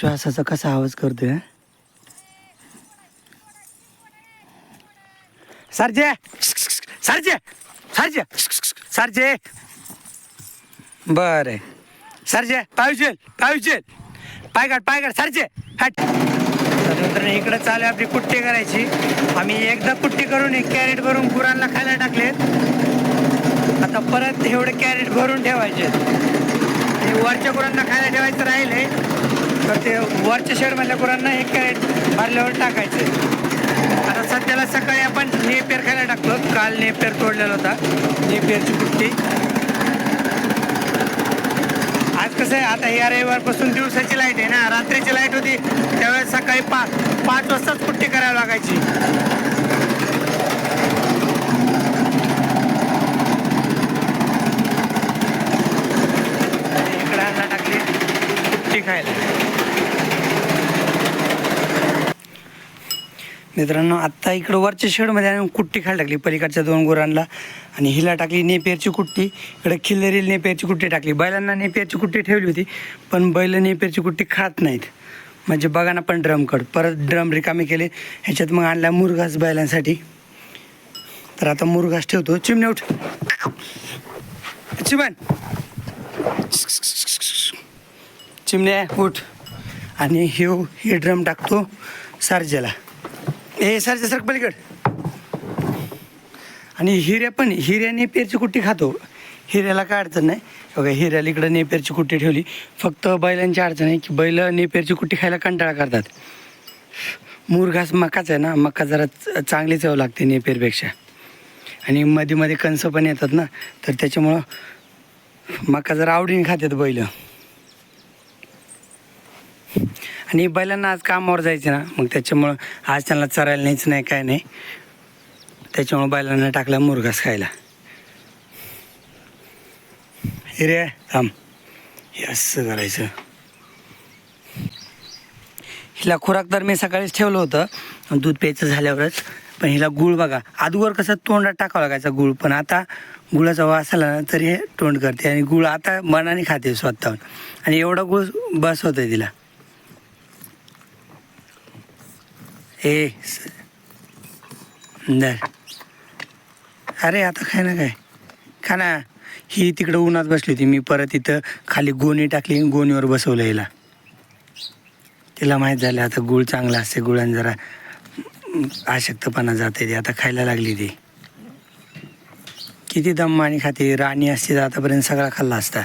श्वासाचा कसा आवाज करतोय सारजे! सारजे! सारजे! सारजे! बरे. बर सरजे पाहिजे पाहिजे. पाय काढ पाय काढ सरजे. हट. मित्रांनो इकडे चालू आहे आपली कुट्टी करायची. आम्ही एकदा कुट्टी करून एक कॅरेट भरून गुरांना खायला टाकलेत. आता परत एवढे कॅरेट भरून ठेवायचे. आणि वरच्या गुरांना खायला ठेवायचं राहिले तर ते वरच्या शेडमधल्या गुरांना एक कॅरेट भरल्यावर टाकायचे. आता सध्याला सकाळी आपण नेपेर खायला टाकलो काल नेपेर तोडलेला होता. नेपेरची कुट्टी आज कसं आहे आता या रविवारपासून दिवसाची लाइट आहे ना. रात्रीची लाइट होती त्यावेळेस सकाळी पा पाच वाजताच कुट्टी करावी लागायची आणि इकडे अण्णा टाकली कुट्टी खायला मित्रांनो आत्ता इकडं वरच्या शेडमध्ये आम्ही कुट्टी खायला टाकली. पलीकडच्या दोन गुरांना. आणि हिला टाकली नेपेरची कुट्टी. इकडे खिल्लरीला नेपेरची कुट्टी टाकली. बैलांना नेपेरची कुट्टी ठेवली होती पण बैल नेपेरची कुट्टी खात नाहीत. म्हणजे बघा ना पण ड्रमकड परत ड्रम रिकामे केले. ह्याच्यात मग आणला मुरघास बैलांसाठी. तर आता मुरघास ठेवतो. चिमणे उठ. चिमण. चिमण्या उठ. आणि हे हे ड्रम टाकतो सारजेला हे सारजे सर पलीकड. आणि हिऱ्या पण हिऱ्या नेपेरची कुट्टी खातो. हिऱ्याला काय अडचण नाही. बघा हिऱ्याला इकडं नेपेरची कुट्टी ठेवली. फक्त बैलांची अडचण आहे की बैल नेपेरची कुट्टी खायला कंटाळा करतात. मुरघास मकाच आहे ना. मका जरा च- चांगली चव लागते नेपेरपेक्षा आणि मध्ये मध्ये कणस पण येतात ना. तर त्याच्यामुळं मका जरा आवडीने खातात बैल. आणि बैलांना आज कामावर जायचं ना मग त्याच्यामुळं आज त्यांना चरायला नाहीच नाही काय नाही. त्याच्यामुळं बैलांना टाकला मुरघास खायला. हिरे थांब. हे असं करायचं. हिला खुराक तर मी सकाळीच ठेवलं होतं दूध प्यायचं झाल्यावरच. पण हिला गुळ बघा आदूवर कसं तोंडात टाकावं लागायचा गुळ पण आता गुळाचा वास आला ना तरी हे तोंड करते. आणि गुळ आता मनाने खाते स्वतःहून. आणि एवढा गुळ बस होतं तिला. ए स- अरे आता काय ना काय? का ना. ही तिकडं उन्हात बसली होती. मी परत इथं खाली गोणी टाकली आणि गोणीवर बसवलं हिला. तिला माहीत झालं आता गुळ चांगला असते. गुळाने जरा आशक्तपणा जाते ती. आता खायला लागली ती. किती दममानी खाते. राणी असते तर आतापर्यंत सगळा खाल्ला असता.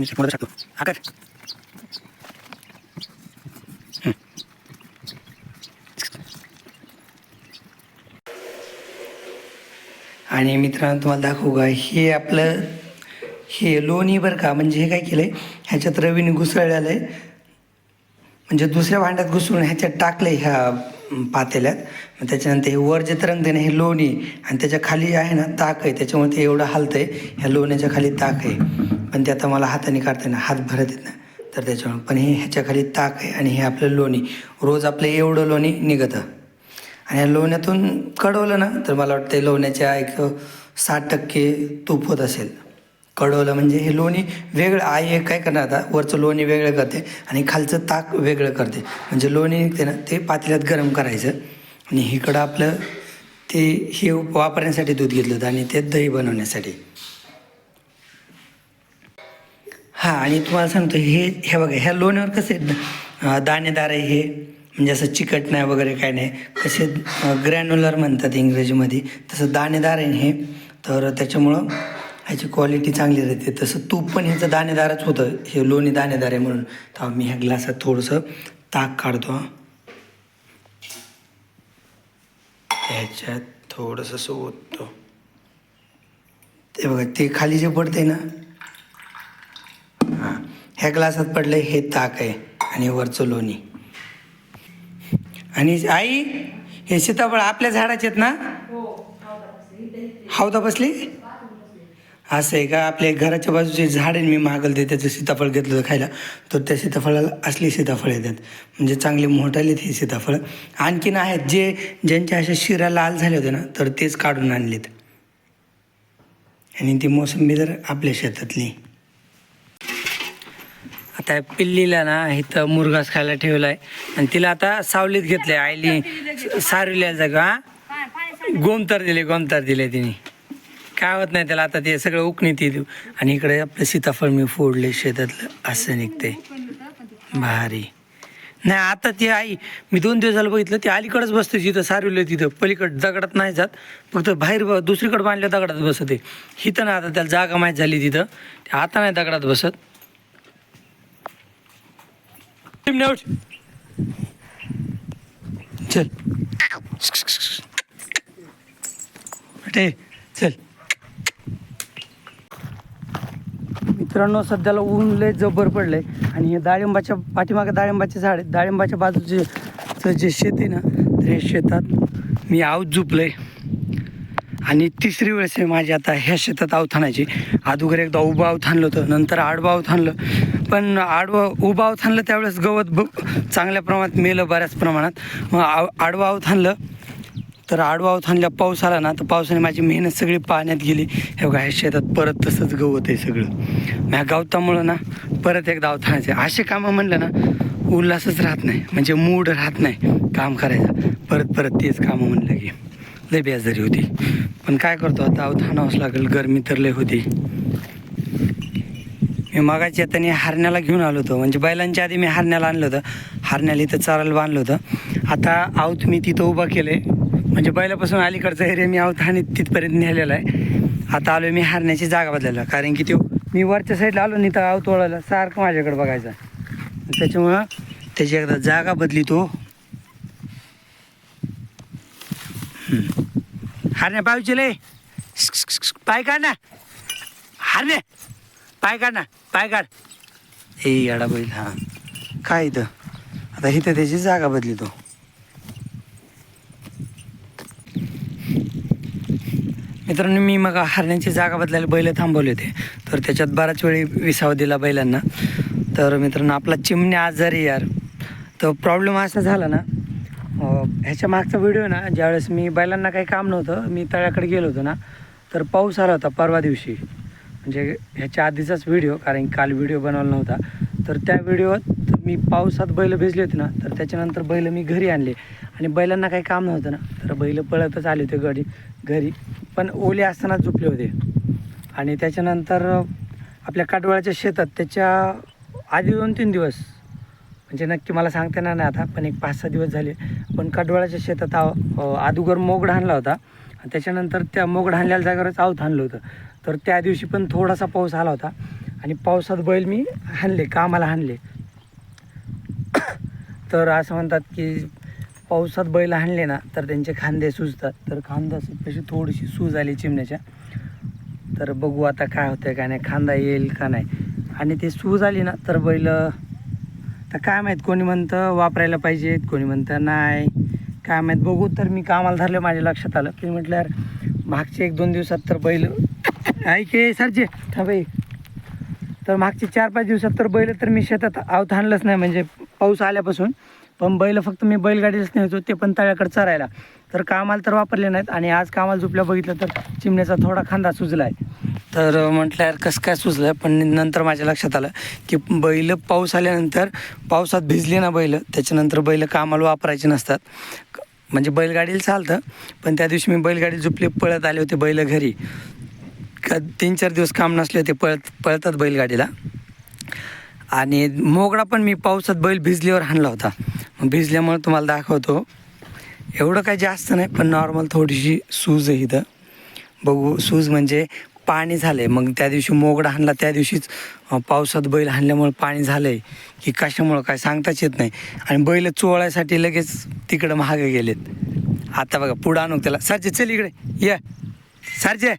असं मी पुढे टाकतो आकार आणि मित्रांनो तुम्हाला दाखवू का हे आपलं हे लोणी बरं का म्हणजे हे काय केलं आहे ह्याच्यात रवीने घुसळलेलं आहे. म्हणजे दुसऱ्या भांड्यात घुसळून ह्याच्यात टाकलं आहे ह्या पातेल्यात. मग त्याच्यानंतर हे वर जे तरंगते ना हे लोणी आणि त्याच्याखाली आहे ना ताक आहे. त्याच्यामुळे ते एवढं हलतं आहे ह्या लोण्याच्या खाली ताक आहे. पण ते आता मला हाताने काढताना हात भरत येत ना तर त्याच्यामुळे पण हे ह्याच्याखाली ताक आहे आणि हे आपलं लोणी. रोज आपलं एवढं लोणी निघतं. आणि या लोण्यातून कडवलं ना तर मला वाटतं लोण्याच्या एक साठ टक्के तूप होत असेल. कडवलं. म्हणजे हे लोणी वेगळं आई एक काय करणार आता? वरचं लोणी वेगळं करते आणि खालचं ताक वेगळं करते. म्हणजे लोणी ते ना ते पातेल्यात गरम करायचं आणि इकडं आपलं ते हे वापरण्यासाठी दूध घेतलं होतं आणि ते दही बनवण्यासाठी. हां आणि तुम्हाला सांगतो हे हे बघा ह्या लोण्यावर कसे दाणेदार आहे हे. म्हणजे असं चिकट नाही वगैरे काय नाही. कसे ग्रॅन्युलर म्हणतात इंग्रजीमध्ये. तसं दाणेदार आहे हे. तर त्याच्यामुळं ह्याची क्वालिटी चांगली राहते. तसं तूप पण ह्याचं दाणेदारच होतं. हे लोणी दाणेदार आहे म्हणून. तर मी ह्या ग्लासात थोडंसं ताक काढतो हं. ह्याच्यात थोडंसं ओततो. ते बघा ते खाली जे पडते ना हां ह्या ग्लासात पडलं हे ताक आहे आणि वरचं लोणी. आणि आई हे सीताफळ आपल्या झाडाचे आहेत ना? हौदा बसली? असं आहे का? आपल्या घराच्या बाजूचे झाड आहे मी मागलते त्याचं सीताफळ घेतलं होतं खायला. तर त्या सीताफळाला असली सीताफळ येतात म्हणजे चांगले मोठाले ते सीताफळ. आणखीन आहेत जे ज्यांच्या अशा शिरा लाल झाले होते ना तर तेच काढून आणलेत. आणि ती मोसंबी तर आपल्या शेतातली. आता पिल्लीला ना इथं मुरघास खायला ठेवला आहे आणि तिला आता सावलीत घेतलंय. आईली सारविल्या जागा हा? गोमतार दिले गोमतार दिले तिने. काय होत नाही त्याला. आता ते सगळं उकणी ती. देऊ आणि इकडे आपलं सीताफळ मी फोडले शेतातलं. असं निघतंय. भारी. नाही आता ती आई मी दोन दिवस झालं बघितलं ती अलीकडेच बसते जिथं सारविलं तिथं. पलीकडं दगडात नाही जात. फक्त बाहेर ब- दुसरीकडे बांधल्या दगडात बसते. हिथं ना आता त्याला जागा माहीत झाली तिथं. ते आता नाही दगडात बसत. चल. चल. मित्रांनो सध्याला ऊन लय जबर पडलंय. आणि हे डाळिंबाच्या पाठीमागे डाळिंबाचे झाड आहेत. डाळिंबाच्या बाजूचे जे शेत आहे ना तर हे शेतात मी आऊत झुपलंय आणि तिसरी वेळेस आहे माझी आता ह्या शेतात आव थाणायची अगोदर एकदा उभं आव होतं नंतर आडवं आव पण आडवं उभं आव त्यावेळेस गवत ब चांगल्या प्रमाणात मेलं बऱ्याच प्रमाणात. मग आव आडवं आव तर आडवा थांबल्या पाऊस आला ना तर पावसाने माझी मेहनत सगळी पाण्यात गेली. हे बघा ह्या शेतात परत तसंच गवत आहे सगळं. म्या गवतामुळं ना परत एकदा अवथाणायचे असे कामं म्हणलं ना उल्हासच राहत नाही. म्हणजे मूड राहत नाही काम करायचा. परत परत तेच कामं म्हणलं की लय बेजारी होती. पण काय करतो आता अवथाणावंच लागेल. गरमी तर लय होती. मी मगाची त्याने हरण्याला घेऊन आलो होतो. म्हणजे बैलांच्या आधी मी हरण्याला आणलं होतं. हरण्याला इथं चारायला बांधलं होतं. आता आऊत मी तिथं उभा केलं आहे म्हणजे बैलापासून अलीकडचा एरिया मी आहोत आणि तिथपर्यंत नेलेला आहे. आता आलो मी हारण्याची जागा बदलायला. कारण की तो मी वरच्या साईडला आलो नाही तर आऊत सारखं माझ्याकडे बघायचा. त्याच्यामुळं त्याची एकदा जागा बदली तो. हारण्या पाहिजे पाय पाय काढ ना. हारण्या. पाय काढ ना. पाय काढ. ए याडा बैल हां. काय इथं? आता इथं त्याची जागा बदली तो. मित्रांनो मी मग हरण्याची जागा बदलायला बैल थांबवले होते. तर त्याच्यात बराच वेळी विसावा दिला बैलांना. तर मित्रांनो आपला चिमण्या आजारी यार. तर प्रॉब्लेम असा झाला ना ह्याच्या मागचा व्हिडिओ ना ज्यावेळेस मी बैलांना काही काम नव्हतं मी तळ्याकडे गेलो होतो ना तर पाऊस आला होता परवा दिवशी. म्हणजे ह्याच्या आधीचाच व्हिडिओ कारण काल व्हिडिओ बनवला नव्हता. तर त्या व्हिडिओत मी पावसात बैल भिजले होते ना तर त्याच्यानंतर बैल मी घरी आणले. आणि बैलांना काही काम नव्हतं ना तर बैल पळतच आले होते गडी घरी. पण ओले असताना झोपले होते. आणि त्याच्यानंतर आपल्या काटवाळ्याच्या शेतात त्याच्या आधी दोन तीन दिवस म्हणजे नक्की मला सांगता येणार नाही आता पण एक पाच सहा दिवस झाले. पण काटवाळ्याच्या शेतात आव अदुगर मोगड हाणला होता. त्याच्यानंतर त्या मोगड हाणलेल्या जागेवरच आवत हाणलं होतं. तर त्या दिवशी पण थोडासा पाऊस आला होता. आणि पावसात बैल मी हाणले कामाला हाणले तर असं म्हणतात की पावसात बैल हाणले ना तर त्यांचे खांदे सुजतात. तर खांदा तशी थोडीशी सूज आली चिमण्याच्या. तर बघू आता काय होतंय काय नाही खांदा येईल का नाही. आणि ते सूज आली ना तर बैल तर काय माहीत कोणी म्हणतं वापरायला पाहिजेत कोणी म्हणतं नाही. काय माहीत बघू तर मी कामाला धरलं माझ्या लक्षात आलं. की म्हटलं यार मागचे एक दोन दिवसात तर बैल ऐके सरजे थांबाई तर मागचे चार पाच दिवसात तर बैल तर मी शेतात आवत आणलंच नाही म्हणजे पाऊस आल्यापासून. पण बैल फक्त मी बैलगाडीच न्यायचो ते पण तळ्याकडे चरायला. तर कामाला तर वापरले नाहीत आणि आज कामाला झोपल्या बघितलं तर चिमण्याचा थोडा खांदा सुजला आहे तर म्हटलं यार कसं काय सुचलं पण नंतर माझ्या लक्षात आलं की बैल पाऊस आल्यानंतर पावसात भिजली ना बैल त्याच्यानंतर बैल कामाला वापरायचे नसतात. म्हणजे बैलगाडीला चालतं पण त्या दिवशी मी बैलगाडी झोपली पळत आले होते बैल घरी. का तीन चार दिवस काम नसले होते पळत पळतात बैलगाडीला. आणि मोगडा पण मी पावसात बैल भिजल्यावर हाणला होता. भिजल्यामुळे तुम्हाला दाखवतो. एवढं काही जास्त नाही पण नॉर्मल थोडीशी सूज आहे इथं. बघू सूज म्हणजे पाणी झालं आहे मग त्या दिवशी मोगडा हाणला त्या दिवशीच पावसात बैल हाणल्यामुळे पाणी झालं आहे की कशामुळं काय सांगताच येत नाही. आणि बैल चोळायसाठी लगेच तिकडं महागे गेलेत. आता बघा पुढं आणू त्याला? सारजे चल इकडे. ये. सारजे.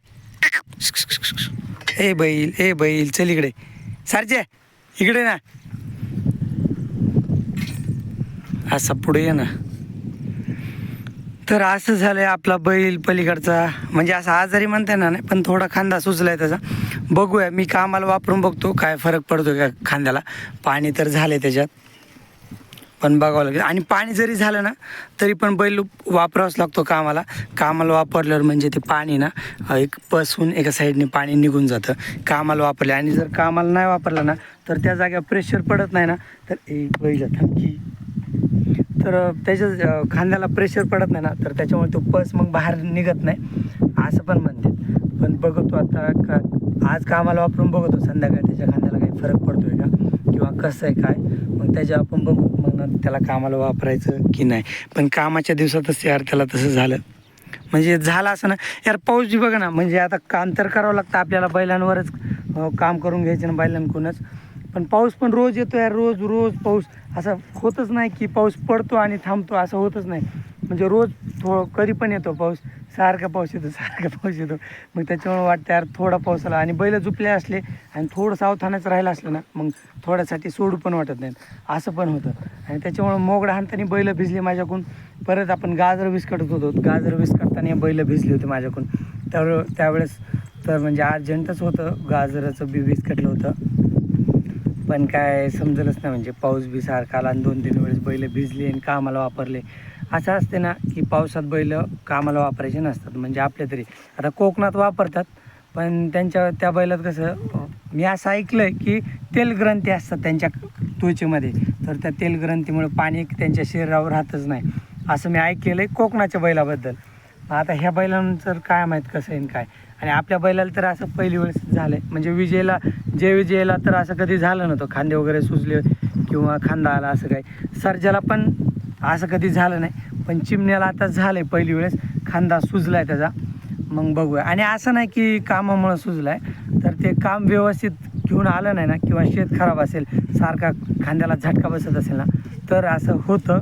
ए बैल ए बैल चल इकडे. सारजे इकडे ना. असा पुढे ये ना. तर असं झालंय आपला बैल पलीकडचा. म्हणजे असं आजारी म्हणता येणार नाही पण थोडा खांदा सुचलाय त्याचा. बघूया मी कामाला वापरून बघतो काय फरक पडतो का खांद्याला. पाणी तर झालंय त्याच्यात. पण बघावं लागेल. आणि पाणी जरी झालं ना तरी पण बैल वापरावाच लागतो कामाला. कामाला वापरल्यावर म्हणजे ते पाणी ना एक पसून एका साईडने पाणी निघून जातं. कामाला वापरले. आणि जर कामाला नाही वापरलं ना तर त्या जागेवर प्रेशर पडत नाही ना तर एक बैल थमकी तर त्याच्या खांद्याला प्रेशर पडत नाही ना तर त्याच्यामुळे तो पस मग बाहेर निघत नाही. असं पण म्हणते. पण बघतो आता का आज कामाला वापरून बघतो संध्याकाळी त्याच्या खांद्याला काही फरक पडतोय का? किंवा कसं आहे काय? मग त्याच्या आपण बघू मग त्याला कामाला वापरायचं की नाही. पण कामाच्या दिवसातच यार त्याला तसं झालं. म्हणजे झालं असं ना यार पाऊस जी बघा ना म्हणजे आता काम तर करावं लागतं आपल्याला बैलांवरच. काम करून घ्यायचं ना बैलांकडूनच. पण पाऊस पण रोज येतो यार रोज रोज पाऊस. असं होतच नाही की पाऊस पडतो आणि थांबतो असं होतच नाही. म्हणजे रोज थो कधी पण येतो पाऊस. सारखा पाऊस येतो सारखा पाऊस येतो. मग त्याच्यामुळे वाटतं यार थोडा पाऊस आला. आणि बैल झुपले असले आणि थोडं सावधानाचं राहिलं असलं ना मग थोड्यासाठी सोडू पण वाटत नाही. असं पण होतं. आणि त्याच्यामुळं मोगडा हाणताना बैल भिजली माझ्याकडून. परत आपण गाजर विस्कटत होतो. गाजर विस्कटताना बैल भिजली होती माझ्याकडून. तर त्यावेळेस तर म्हणजे अर्जंटच होतं गाजराचं बी विस्कटलं होतं. पण काय समजलंच नाही म्हणजे पाऊस बी सारखा आला आणि दोन तीन वेळेस बैल भिजली आणि कामाला वापरले. असं असते ना की पावसात बैल कामाला वापरायचे नसतात. म्हणजे आपल्या तरी. आता कोकणात वापरतात पण त्यांच्या त्या बैलात कसं मी असं ऐकलं आहे की तेलग्रंथी असतात त्यांच्या त्वचेमध्ये. तर त्या तेलग्रंथीमुळे पाणी त्यांच्या शरीरावर राहतच नाही. असं मी ऐकलेलं आहे कोकणाच्या बैलाबद्दल. आता ह्या बैलांचं काय माहीत कसं आहे आणि काय. आणि आपल्या बैलाला तर असं पहिली वेळेस झालं आहे म्हणजे विजयला जे विजयला तर असं कधी झालं नव्हतं. खांदे वगैरे सुजले किंवा खांदा आला असं काही. सर्जाला पण असं कधी झालं नाही. पण चिमण्याला आता झालं आहे पहिली वेळेस. खांदा सुजला आहे त्याचा. मग बघूया. आणि असं नाही की कामामुळं सुजलं आहे तर ते काम व्यवस्थित घेऊन आलं नाही ना किंवा शेत खराब असेल सारखा खांद्याला झटका बसत असेल ना तर असं होतं.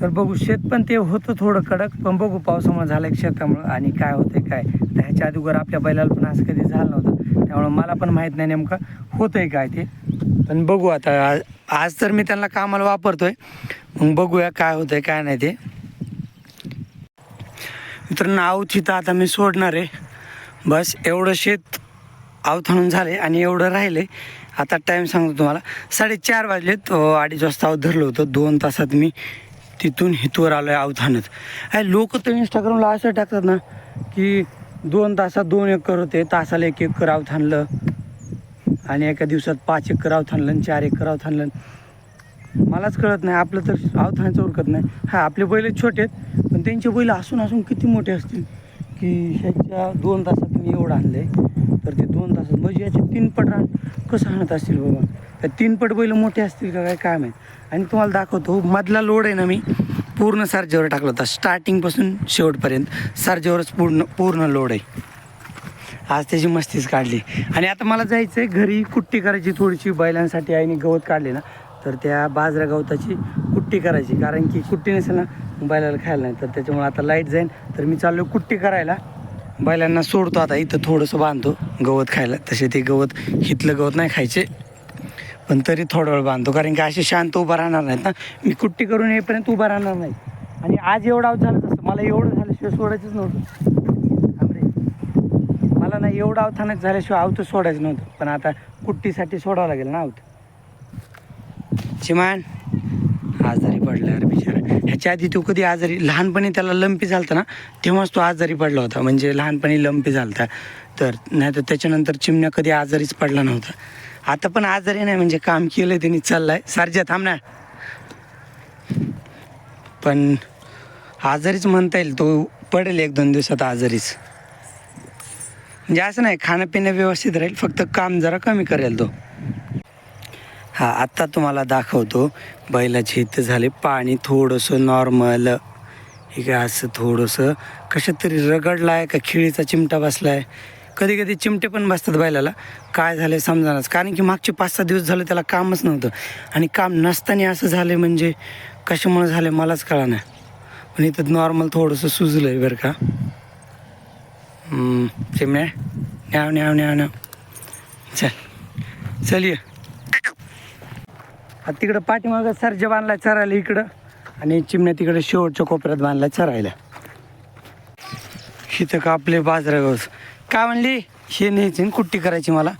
तर बघू शेत पण ते होतं थोडं कडक पण बघू पावसामुळे झालं एक शेतामुळं आणि काय होतंय काय. तर ह्याच्या अगोदर आपल्या बैलाला पण असं कधी झालं नव्हतं. त्यामुळं मला पण माहीत नाही नेमकं होतंय काय ते. पण बघू आता आज तर मी त्यांना कामाला वापरतोय. मग बघूया काय होतंय काय नाही ते. मित्रांनो आवची आता मी सोडणार आहे. बस एवढं शेत अवथाणून झाले आणि एवढं राहिले आता टाईम सांगतो तुम्हाला. साडेचार वाजलेत अडीच वाजता अवत धरलं होतं. दोन तासात मी तिथून हितवर आलो आहे अवधानच. आहे लोक तर इंस्टाग्रामला असं टाकतात ना की दोन तासात दोन एकर होते तासाला एक एकर अवधानलं. आणि एका दिवसात पाच एकर अवथानलं आणि चार एकर अवथानलं मलाच कळत नाही आपलं तर अवथानाचं उरकत नाही. हा आपले बैल छोटे आहेत पण त्यांचे बैल असून असून किती मोठे असतील? की ह्याच्या दोन तासात मी एवढं आणलं आहे तर ते दोन तासात म्हणजे याचे तीन पट कसं आणत असतील बाबा? तर तीन पट बैल मोठे असतील का काय काय माहीत. आणि तुम्हाला दाखवतो मधला लोड आहे ना मी पूर्ण सारजेवर टाकला होता. स्टार्टिंगपासून शेवटपर्यंत सारजेवरच पूर्ण पूर्ण लोड आहे. आज त्याची मस्तीच काढली. आणि आता मला जायचं आहे घरी कुट्टी करायची थोडीशी बैलांसाठी आईने गवत काढले ना तर त्या बाजऱ्या गवताची कुट्टी करायची. कारण की कुट्टी नसेल ना बैलाला खायला नाही. तर त्याच्यामुळे आता लाइट जाईन. तर मी चाललो कुट्टी करायला. बैलांना सोडतो आता इथं थोडंसं बांधतो गवत खायला. तसे ते गवत हिथलं गवत नाही खायचे. पण तरी थोडा वेळ बांधतो. कारण की असे शांत उभा राहणार नाहीत ना. मी कुट्टी करून येईपर्यंत उभा राहणार नाही. आणि आज एवढं आऊत झालं तसं मला एवढं झाल्याशिवाय सोडायचंच नव्हतं. मला ना एवढं अवथानक झाल्याशिवाय आवतं सोडायचं नव्हतं. पण आता कुट्टीसाठी सोडावं लागेल ना आवत चिमान आजारी पडला यार बिचारा. ह्याच्या आधी तो कधी आजारी लहानपणी त्याला लंपी झालता ना? तेव्हाच तो आजारी पडला होता. म्हणजे लहानपणी लंपी झालता. तर नाही तर त्याच्यानंतर चिमण्या कधी आजारीच पडला नव्हता. आता पण आजारी नाही म्हणजे काम केलं त्यांनी चाललाय. सारख्या थांब ना. पण आजारीच म्हणता येईल तो पडेल एक दोन दिवसात आजारीच. म्हणजे असं नाही खाणं पिणं व्यवस्थित राहील फक्त काम जरा कमी करेल तो. हा आत्ता तुम्हाला दाखवतो. बैलाचे इथं झाले पाणी थोडंसं नॉर्मल हे काय असं थोडंसं कशा तरी रगडला आहे का खिळीचा चिमटा बसला आहे कधी कधी चिमटे पण बसतात बैलाला. काय झालं समजानच. कारण की मागचे पाच सहा दिवस झाले त्याला कामच नव्हतं. आणि काम नसताना असं झालं म्हणजे कशामुळे झालं मलाच कळा नाही पण इथं नॉर्मल थोडंसं सुजलं आहे बरं का. चिमण्या न्याव न्याव न्याव न्याव. चल. चल ये. आता तिकडं पाठीमागं सरजा बांधला चरायला इकडं. आणि चिमण्या तिकडे शेवटच्या कोपऱ्यात बांधला चरायला. इथं का आपले बाजरा काय म्हणली? हे न्यायचे आणि कुट्टी करायची मला.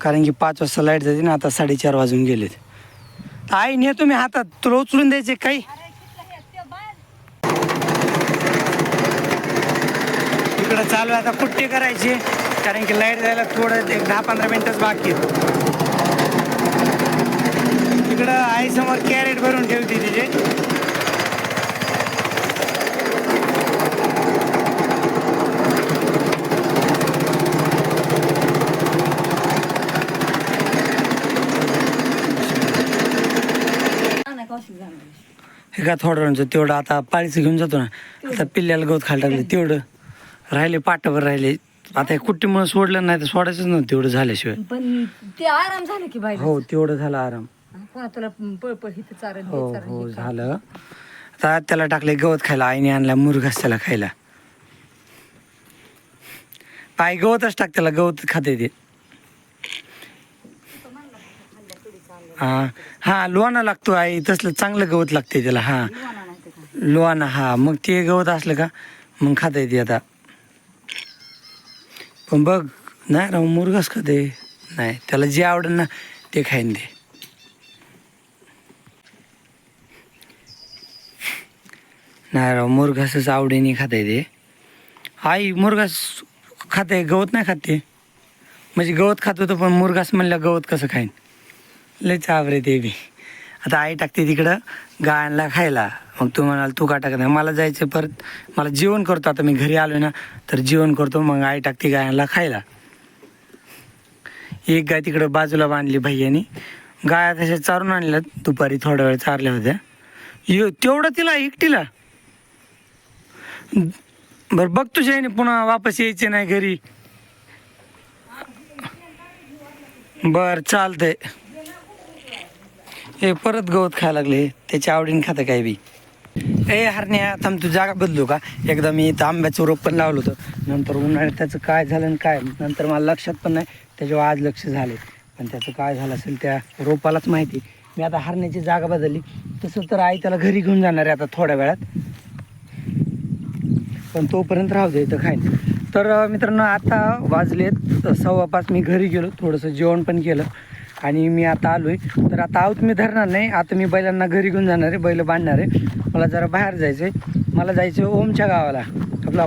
कारण की पाच वाजता लाइट जाते ना आता साडेचार वाजून गेलेत. आई ने तुम्ही हातात. तुला उचलून द्यायचे काही? इकडं चालू आहे आता कुट्टी करायची. कारण की लाइट जायला थोडं एक दहा पंधरा मिनिटच बाकी इकडं इकडं आईसमोर कॅरेट भरून ठेवते तिचे. हे का थोडं तेवढं आता पाळीचं घेऊन जातो ना. आता पिल्ल्याला गवत खायला टाकलं तेवढं. राहिले पाटावर राहिले. आता हे कुट्टीमुळे सोडलं नाही तर सोडायचंच नव्हतं तेवढं झाल्याशिवाय. पण ते आराम झालं की बाई. हो तेवढं झालं आराम. पुन्हा तुला पळपळ हिथं चारण हे हो चारण, हो हे चारण. झालं. आता त्याला टाकले गवत खायला आईने आणला मुरघास त्याला खायला. पाय गवतच टाक त्याला गवत खाते ते. हा हा लोणा लागतो आई. तसलं चांगलं गवत लागते त्याला हा. लोणा हा. मग ते गवत असलं का? मग खाता येते आता. पण बघ नाही राव मुरघास खाते. नाही त्याला जे आवडेल ना ते खाईन ते. नाही राव मुरघासच आवडीने खाता येते आई मुरघास खाते गवत नाही खाते म्हणजे गवत खात होतं पण मुरघास म्हणलं गवत कसं खाईन? लय चाबरे ते बी. आता आई टाकते तिकडं गायांना खायला. मग तू म्हणाल तू का टाकत नाही? मला जायचं परत. मला जेवण करतो. आता मी घरी आलो ना तर जेवण करतो. मग आई टाकते गायांना खायला. एक गाय तिकडं बाजूला बांधली भैयानी. गाया तशा चारून आणल्यात? दुपारी थोड्या वेळ चारल्या होत्या. यो तेवढं तिला एकटीला. बरं बघ तुझ्या आईने पुन्हा वापस यायचे नाही घरी. बर चालतंय. हे परत गवत खायला लागले त्याच्या आवडीने खातं काय बी. ए हरण्या थांब तू जागा बदलू का? एकदा मी इथं आंब्याचं रोप पण लावलं होतं. नंतर उन्हाळ्यात त्याचं काय झालं आणि काय? नंतर मला लक्षात पण नाही. त्याच्यावर आज लक्ष झाले. पण त्याचं काय झालं असेल त्या रोपालाच माहिती. मी आता हरण्याची जागा बदलली. तसं तर आई त्याला घरी घेऊन जाणार आहे आता थोड्या वेळात. पण तोपर्यंत राहू दे इथं खाईन. तर मित्रांनो आता वाजलेत. सव्वा पाच मी घरी गेलो. थोडंसं जेवण पण केलं. आणि मी आता आलो आहे तर आता आऊत मी धरणार नाही. आता मी बैलांना घरी घेऊन जाणार आहे बैल बांधणार आहे. मला जरा बाहेर जायचं आहे मला जायचं आहे ओमच्या गावाला. आपला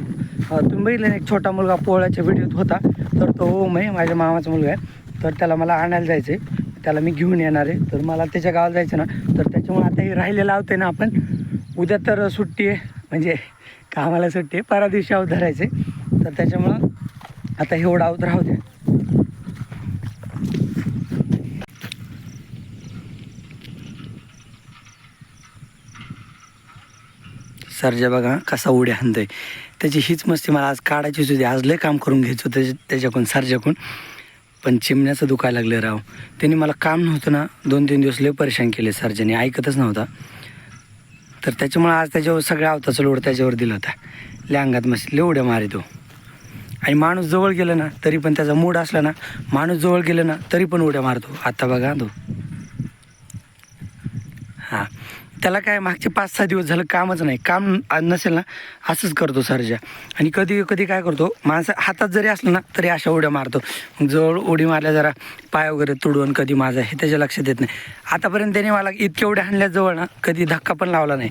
तुम्ही बघितलं एक छोटा मुलगा पोळ्याच्या व्हिडिओत होता. तर तो ओम आहे माझ्या मामाचा मुलगा आहे. तर त्याला मला आणायला जायचं आहे त्याला मी घेऊन येणार आहे. तर मला त्याच्या गावाला जायचं ना तर त्याच्यामुळे आता हे राहिलेलं आहोत ना आपण. उद्या तर सुट्टी आहे. म्हणजे कामाला सुट्टी आहे. परा दिवशी धरायचं धरायचे तर त्याच्यामुळं आता एवढं आऊत राहू द्या. सरजा बघा कसा उड्या आणतोय. त्याची हीच मस्ती मला आज काढायचीच होती. आज लय काम करून घ्यायचं होतं त्याच्याकडून सरजाकडून. पण चिमण्याचं दुखायला लागलं राव. त्यांनी मला काम नव्हतं ना दोन तीन दिवस लय परेशान केले सरजाने. ऐकतच नव्हता. तर त्याच्यामुळे आज त्याच्यावर सगळ्या अवताचा लोड त्याच्यावर दिला होता. लय अंगात मस्त लय उड्या मारितो. आणि माणूस जवळ गेलं ना तरी पण त्याचा मूड असला ना माणूस जवळ गेलं ना तरी पण उड्या मारतो. आता बघा तो हां त्याला काय मागचे पाच सहा दिवस झालं कामच नाही. काम नसेल ना असंच करतो सरजा. आणि कधी कधी काय करतो माणसं हातात जरी असलं ना तरी अशा उड्या मारतो. जवळ उडी मारल्या जरा पाय वगैरे तुडवून कधी माझा हे त्याच्या लक्षात येत नाही. आतापर्यंत त्याने मला इतक्या उड्या हाणल्या जवळ ना कधी धक्का पण लावला नाही.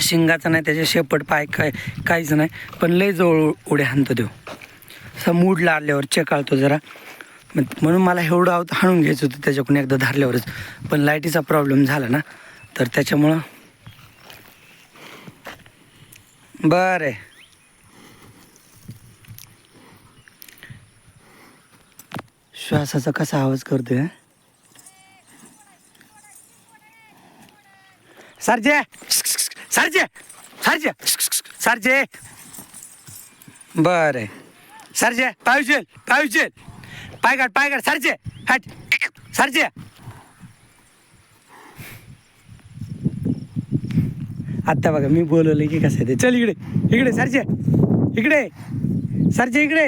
शिंगाचा नाही त्याचे शेपट पाय काय काहीच नाही. पण लय जवळ उड्या हाणतो देऊ असा मूडला आल्यावर चेकाळतो जरा. मग म्हणून मला एवढं आहोत हाणून घ्यायचं होतं त्याच्याकडून एकदा धरल्यावरच. पण लाईटीचा प्रॉब्लेम झाला ना तर त्याच्यामुळं बरं आहे. श्वासाचा कसा आवाज करतोय सारजे सारजे! सारजे! सारजे! सरजे! बरं आहे. सरजे पाहिजेल पाहिजेल पाय काढ पाय काढ. सरजे हट. सारजे! आत्ता बघा मी बोलवलं की कसं आहे ते. चल इकडे इकडे सरचे इकडे सरचे इकडे.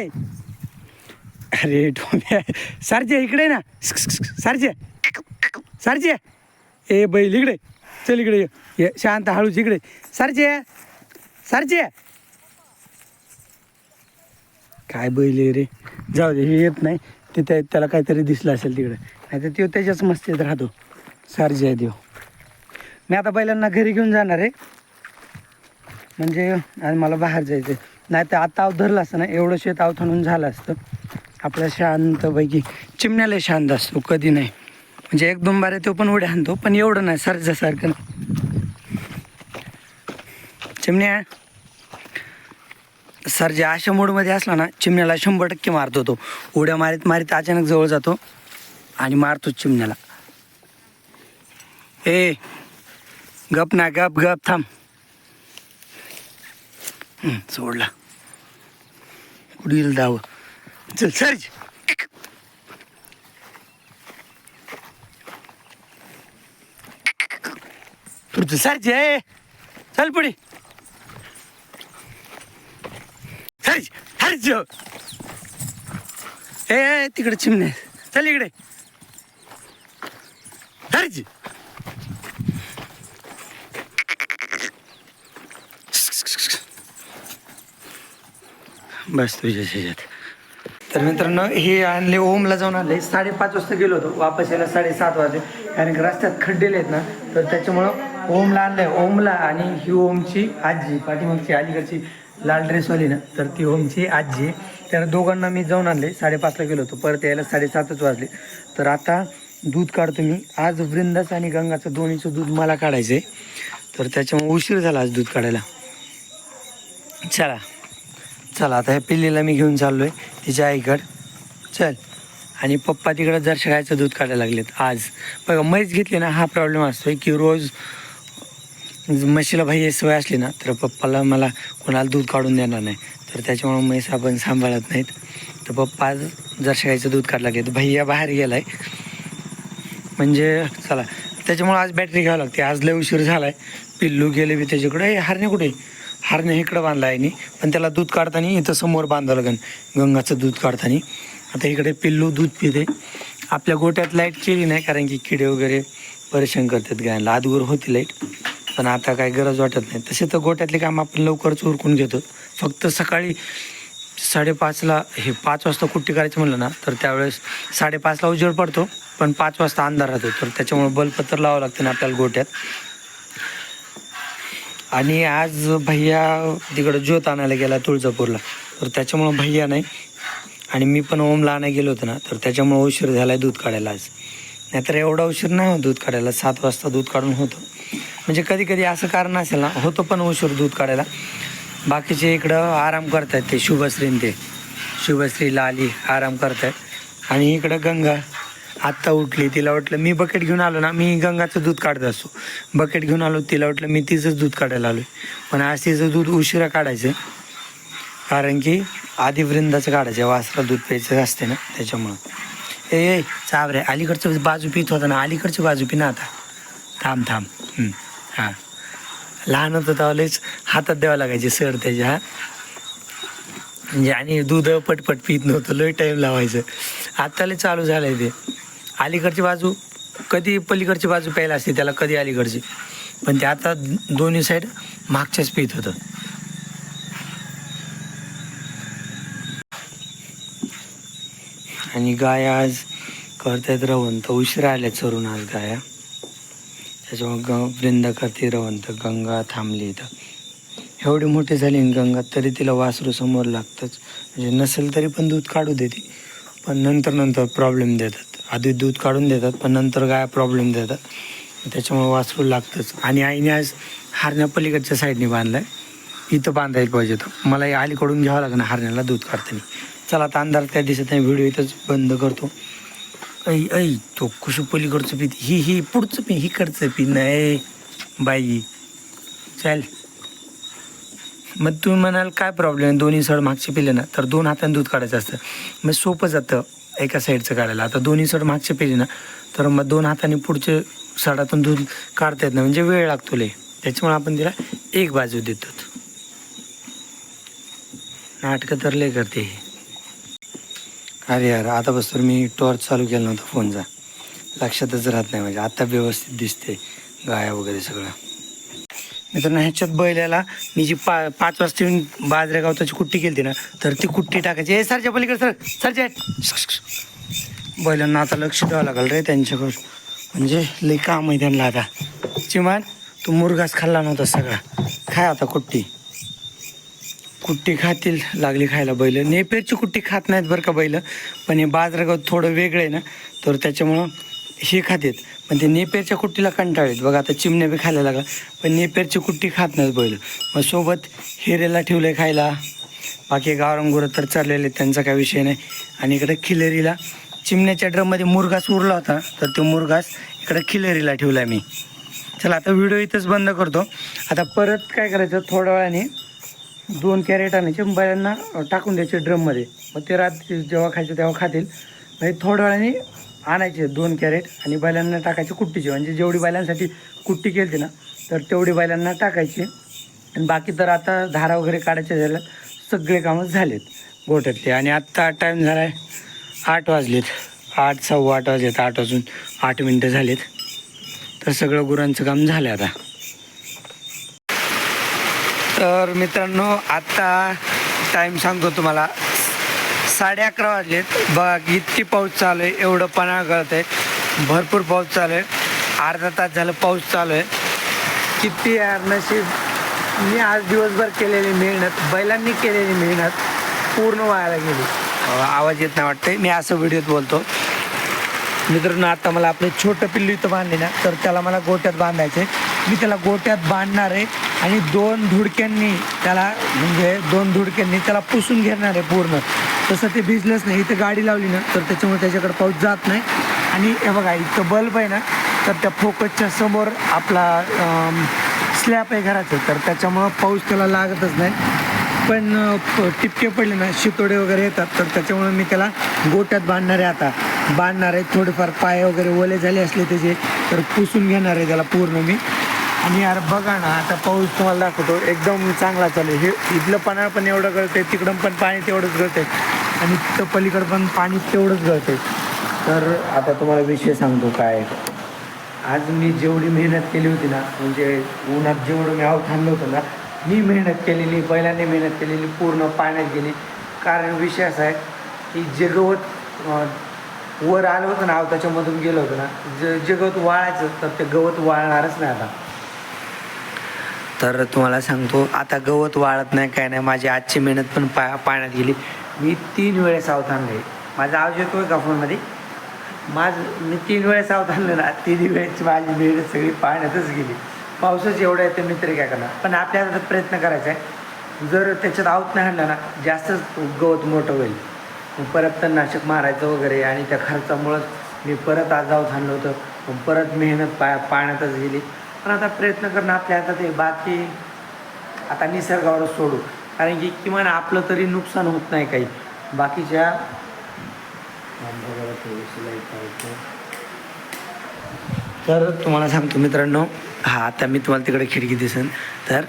अरे टोम्या सरचे इकडे ना. सरचे सरचे. ए बैल इकडे. चल इकडे ये. ये शांत हळूच इकडे. सरचे सरचे. काय बैल रे? जाऊ दे हे येत नाही. तिथे त्याला काहीतरी दिसलं असेल तिकडे. नाही तर तो त्याच्याच मस्तीत राहतो. सारजी आहे देव. मी आता बैलांना घरी घेऊन जाणार आहे. म्हणजे आज मला बाहेर जायचं आहे नाही तर आता धरलं असतं ना एवढं शेत आवथाणून झालं असतं. आपल्या शांतपैकी चिमण्याला शांत असतो कधी नाही. म्हणजे एक दोन बारे तो पण उड्या आणतो पण एवढं नाही सरजासारखं चिमण्या सरजा अशा मूडमध्ये असला ना चिमण्याला शंभर टक्के मारतो तो. उड्या मारीत मारीत अचानक जवळ जातो आणि मारतो चिमण्याला. ए गप ना गप गप थांब. सोडला. पुढील येईल दाव चल सर्ज तुझं सर्ज आहे चल पुढे. सर्ज सर्ज ए ए, तिकडे चिमणे. चल इकडे. सर्ज बस तुझ्या ह्याच्यात तर मित्रांनो हे आणले ओमला जाऊन आणले. साडेपाच वाजता गेलो होतो. वापस यायला साडेसात वाजले. कारण की रस्त्यात खड्डेले आहेत ना तर त्याच्यामुळं ओमला आणलंय. ओमला आणि ही ओमची आजी पाठीमागची अलीकडची लाल ड्रेसवाली ना तर ती ओमची आजी. आहे दोघांना मी जाऊन आणले. साडेपाचला गेलो होतो. परत यायला साडेसातच वाजले. तर आता दूध काढतो मी. आज वृंदाचं आणि गंगाचं दोन्हीचं दूध मला काढायचं आहे तर त्याच्यामुळे उशीर झाला आज दूध काढायला. चला. चला आता ह्या पिल्लीला मी घेऊन चाललो आहे तिच्या आईकडं. चल. आणि पप्पा तिकडं जर गायचं दूध काढायला लागलेत आज. बघा म्हैस घेतली ना हा प्रॉब्लेम असतो आहे की रोज म्हशीला भाई सवय असली ना तर पप्पाला मला कोणाला दूध काढून देणार नाही. तर त्याच्यामुळे म्हैस आपण सांभाळत नाहीत. तर पप्पा आज जर गायचं दूध काढायला लागले तर भैया बाहेर गेला आहे म्हणजे चला. त्याच्यामुळे आज बॅटरी घ्यावं लागते. आज लय उशीर झाला आहे पिल्लू गेले बी त्याच्याकडे. हरणे हारणे कुठे? हारणे इकडं बांधला आहे पण त्याला दूध काढताना इथं समोर बांधावं लागेल. गंगाचं दूध काढताना. आता इकडे पिल्लू दूध पिते. आपल्या गोट्यात लाइट केली नाही कारण की किडे वगैरे परेशान करतात गायला आदगोर होती लाइट पण आता काय गरज वाटत नाही. तसे तर गोट्यातले काम आपण लवकरच उरकून घेतो. फक्त सकाळी साडेपाचला हे पाच वाजता कुट्टी करायचं म्हणलं ना तर त्यावेळेस साडेपाचला उजेड पडतो. पण पाच वाजता अंधार राहतो तर त्याच्यामुळे बल्ब तर लावावं लागतं ना आपल्याला गोट्यात. आणि आज भैया तिकडं ज्योत आणायला गेला तुळजापूरला. तर त्याच्यामुळं भैया नाही. आणि मी पण ओमला आणायला गेलो होतो ना तर त्याच्यामुळं उशीर झाला आहे दूध काढायला आज. नाहीतर एवढा उशीर नाही हो दूध काढायला. सात वाजता दूध काढून होतं. म्हणजे कधी कधी असं कारण असेल ना होतं पण उशीर दूध काढायला. बाकीचे इकडं आराम करत आहेत ते शुभश्रीन ते. शुभश्री लाली आराम करत आहेत आणि इकडं गंगा. आत्ता उठली तिला वाटलं मी बकेट घेऊन आलो ना मी गंगाचं दूध काढत असतो. बकेट घेऊन आलो तिला वाटलं मी तिचंच दूध काढायला आलो पण आज तिचं दूध उशिरा काढायचं कारण की आधी वृंदाचं काढायचं वासरा दूध प्यायचं असते ना त्याच्यामुळं. ए चाब चाबरे अलीकडचं बाजू पित होता ना अलीकडची बाजू पि ना आता. थांब थांब. हां. लहान होतं त्यावेळेस हातात द्यावं लागायचे सर त्याच्या हा. म्हणजे आणि दूध पटपट पित नव्हतं लय टाईम लावायचं. आता लय चालू झालं आहे ते. अलीकडची बाजू कधी पलीकडची बाजू प्यायला असते त्याला कधी अलीकडची. पण ते आता दोन्ही साईड मागच्याच पित होतं. आणि गाय आज करतायत रवंत. उशिरा आल्या चरून आज गाया. त्याच्यामुळे ग वृंदा करते रवंत. गंगा थांबली इथं. एवढी मोठी झाली ना गंगा तरी तिला वासरू समोर लागतंच. म्हणजे नसेल तरी पण दूध काढू देते. पण नंतर नंतर प्रॉब्लेम देतात. आधी दूध काढून देतात पण नंतर गाय प्रॉब्लेम देतात. त्याच्यामुळे वासरू लागतंच. आणि आईने आज हारण्या पलीकडच्या साईडने बांधलाय. इथं बांधायला पाहिजे तो मला या अलीकडून घ्यावं लागेल हारण्याला दूध काढताना. चला आता अंधार त्या दिसत नाही व्हिडिओ इथंच बंद करतो. ऐ ऐ तो कुशू पलीकडचं पी ही ही पुढचं पी हिकडचं पी नाही. बाई चल. मग तुम्ही म्हणाल काय प्रॉब्लेम आहे? दोन्ही सड मागचे पिले ना. तर दोन हाताने दूध काढायचं असतं. मग सोपं जातं. एका साईडचं काढायला. आता दोन्ही सड मागचे पेज ना तर मग दोन हाताने पुढचे सडातून दूध काढता येत नाही. म्हणजे वेळ लागतो लय. त्याच्यामुळे आपण तिला एक बाजू देतो. नाटकं तर लय करते हे. अरे यार आता बसतो मी टॉर्च चालू केला नव्हता फोनचा लक्षातच राहत नाही म्हणजे. आता व्यवस्थित दिसते गाया वगैरे सगळं. मित्रांनो ह्याच्यात बैलाला मी जी पा पाच वाजता येऊन बाजऱ्या गावताची कुट्टी केली ना तर ती कुट्टी टाकायची. हे सरच्या पलीकडे सर सरच्या. बैलांना आता लक्ष द्यावं लागेल रे त्यांच्याकडून. म्हणजे लई काम आहे त्यांना आता. चिमान तू मुरगास खाल्ला नव्हता सगळा. खाय आता कुट्टी. कुट्टी खातील लागली खायला बैल. नेपेरची कुट्टी खात नाहीत बरं का बैल. पण हे बाजरागाव थोडं वेगळं आहे ना तर त्याच्यामुळं हे खातात. पण ते नेपेरच्या कुट्टीला कंटाळेत बघा आता चिमण्या बी खायला लागला. पण नेपेरची कुट्टी खात नाहीत बैल. मग सोबत हिरेला ठेवलं आहे खायला. बाकी गावरंगुरं तर चाललेले आहेत, त्यांचा काय विषय नाही. आणि इकडे खिलेरीला चिमण्याच्या ड्रममध्ये मुरगास उरला होता. तर तो मुरगास इकडे खिलेरीला ठेवला मी. चला आता व्हिडिओ इथंच बंद करतो. आता परत काय करायचं? थोड्या वेळाने दोन कॅरेट आणायचे बैलांना टाकून द्यायचे ड्रममध्ये मग ते रात्री जेव्हा खायचे तेव्हा खातील. म्हणजे थोड्या वेळाने आणायचे दोन कॅरेट आणि बैलांना टाकायचे कुट्टीचे. म्हणजे जेवढी बैलांसाठी कुट्टी केली ना तर तेवढी बैलांना टाकायची. आणि बाकी तर आता धारा वगैरे काढायच्या झाल्या सगळे कामं झालेत बोटातले आणि आत्ता टाईम झाला आहे आठ वाजलेत. आठ सव्वा आठ वाजलेत. आठ वाजून आठ मिनटं झालेत. तर सगळं गुरांचं काम झालं आता. तर मित्रांनो आत्ता टाईम सांगतो तुम्हाला. साडे अकरा वाजलेत बघा इतकी पाऊस चालू आहे एवढं पणा गळत आहे भरपूर पाऊस चालू आहे. अर्धा तास झालं पाऊस चालू आहे. किती यार नशीब. मी आज दिवसभर केलेली मेहनत बैलांनी केलेली मेहनत पूर्ण व्हायला गेली. आवाज येत नाही वाटते मी असं व्हिडिओत बोलतो. मित्रांनो आता मला आपलं छोटं पिल्लू इथं बांधले ना तर त्याला मला गोट्यात बांधायचे. मी त्याला गोट्यात बांधणार आहे आणि दोन धुडक्यांनी त्याला म्हणजे दोन धुडक्यांनी त्याला पुसून घेणार आहे पूर्ण. तसं ते बिझनेस नाही. इथं गाडी लावली ना तर त्याच्यामुळे त्याच्याकडे पाऊस जात नाही. आणि हे बघा इथं बल्ब आहे ना तर त्या फोकसच्या समोर आपला स्लॅब आहे घराचं. तर त्याच्यामुळं पाऊस त्याला लागतच नाही. पण टिपके पडले ना शितोडे वगैरे येतात. तर त्याच्यामुळे मी त्याला गोट्यात बांधणार आहे आता. बांधणार आहे थोडेफार पाय वगैरे ओले झाले असले त्याचे तर पुसून घेणार आहे त्याला पूर्ण मी. आणि यार बघा ना आता पाऊस तुम्हाला दाखवतो. एकदम चांगला चालू आहे. हे इथलं पन्हाळ पण एवढं गळतंय तिकडं पण पाणी तेवढंच गळतंय. आणि तिथं पलीकडं पण पाणी तेवढंच गळतंय. तर आता तुम्हाला विषय सांगतो काय. आज मी जेवढी मेहनत केली होती ना म्हणजे उन्हात जेवढं मी आव थांबलो होतो ना मी मेहनत केलेली बैलाने मेहनत केलेली पूर्ण पाण्यात गेली. कारण विषय असा आहे की जे गवत वर आलं होतं ना आवताच्यामधून गेलं होतं ना ज जे गवत वाळायचं तर ते गवत वाळणारच नाही आता. तर तुम्हाला सांगतो आता गवत वाळत नाही काय नाही. माझी आजची मेहनत पण पा पाण्यात गेली. मी तीन वेळेस आव थांबले माझा आवाज येतोय का फोनमध्ये? माझ मी तीन वेळेस आव ना तीन वेळेस माझी मेहनत सगळी पाण्यातच गेली. पावसाच एवढं येतं मी तरी काय करणार? पण आपल्याला प्रयत्न करायचा आहे. जर त्याच्यात आवत नाही हाणलं ना जास्तच गवत मोठं होईल. मग परत तणनाशक मारायचं वगैरे आणि त्या खर्चामुळंच मी परत आज अवधानलं होतं. परत मेहनत पा पाण्यातच गेली. पण आता प्रयत्न करणं आपल्या हातात आहे. बाकी आता निसर्गावरच सोडू. कारण की किमान आपलं तरी नुकसान होत नाही काही. बाकीच्या तर तुम्हाला सांगतो मित्रांनो हा आता मी तुम्हाला तिकडे खिडकी दिसेन. तर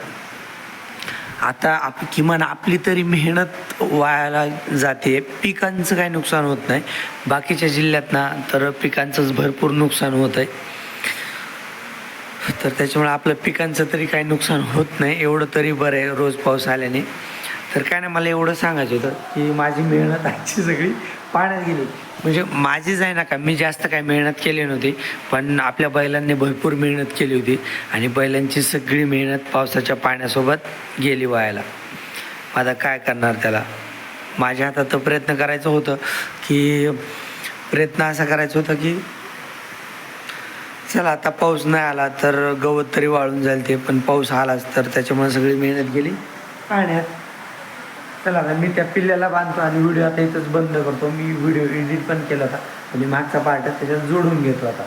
आता आप किमान आपली तरी मेहनत वायाला जाते. पिकांचं काही नुकसान होत नाही. बाकीच्या जिल्ह्यात ना तर पिकांचंच भरपूर नुकसान होत आहे. तर त्याच्यामुळे आपलं पिकांचं तरी काही नुकसान होत नाही. एवढं तरी बरं आहे रोज पाऊस आल्याने. तर काय नाही मला एवढं सांगायचं होतं की माझी मेहनत आजची सगळी पाण्यात गेली. म्हणजे माझीच आहे ना का मी जास्त काही मेहनत केली नव्हती पण आपल्या बैलांनी भरपूर मेहनत केली होती आणि बैलांची सगळी मेहनत पावसाच्या पाण्यासोबत गेली वायाला आता काय करणार त्याला? माझ्या हातात तर प्रयत्न करायचं होतं की प्रयत्न असा करायचा होता की चला आता पाऊस नाही आला तर गवत तरी वाळून जाईल ते पण पाऊस आलाच तर त्याच्यामुळे सगळी मेहनत गेली. पाण्यात. चला आता मी त्या पिल्ल्याला बांधतो आणि व्हिडिओ आता इथंच बंद करतो. मी व्हिडिओ एडिट पण केला होता. आणि मागचा पार्ट त्याच्यात जोडून घेतो आता.